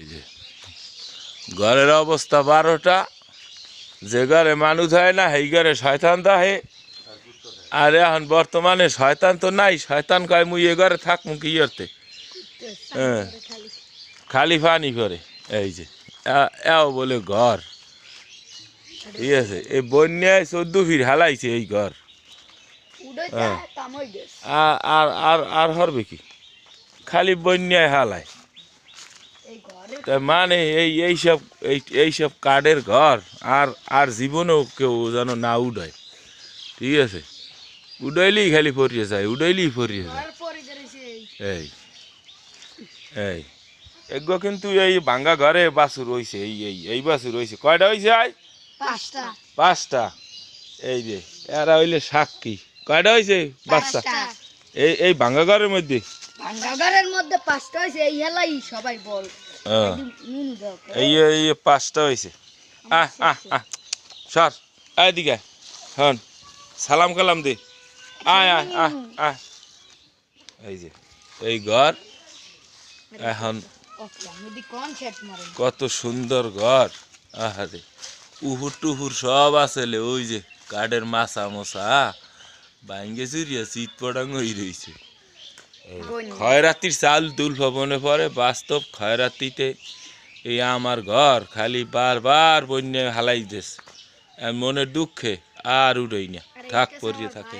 এই যে ঘরের অবস্থা বারোটা যে ঘরে মানুষ হয় না সেই ঘরে শয়তান দাহে আর এখন বর্তমানে শয়তান তো নাই শয়তান কয় মুই এ ঘরে থাকমু কি করতে? হ্যাঁ খালি পানি করে এই যে এও বলে ঘর। ঠিক আছে এই বন্যায় চোদ্দ ফির হালাইছে এই ঘর। হ্যাঁ। আর আর আর আর হরবে কি? খালি বন্যায় হালায়। মানে এই এইসব এই এইসব কাঠের ঘর আর আর জীবনেও কেউ যেন না উড়ায়। ঠিক আছে? উড়াইলেই খালি ফরিয়ে যায় উড়াইলেই ফরিয়ে যায়। এই। এই এগো কিন্তু এই ভাঙ্গা ঘরে বাসু রয়েছে এই এই এই বাছুর রয়েছে কয়টা হয়েছে আয় পাঁচটা। পাঁচটা। এই যে এরা হইলে সাক্ষী। কয়টা হয়েছে বাচ্চা পাঁচটা। এই এই ভাঙ্গা ঘরের মধ্যে? ভাঙ্গাঘরের মধ্যে পাঁচটা হয়েছে এই হেলাই সবাই বল। এই পাঁচটা। হন, সালাম কালাম দে। আয় এই যে, এই ঘর। এখন কত সুন্দর ঘর। আহারে, উহুর টুহুর সব আছে ওই যে কাঠের মাছা মশা ভাঙ্গে চুরিয়া পড়াঙ্গ হয়ে রয়েছে। খয়রাতির চাল দুল ভবনে পরে বাস্তব খয়রাতিতে এই আমার ঘর খালি বারবার বন্যায় হালাই দিস মনের দুঃখে আর উড়ই না। থাক পরিয়ে থাকে।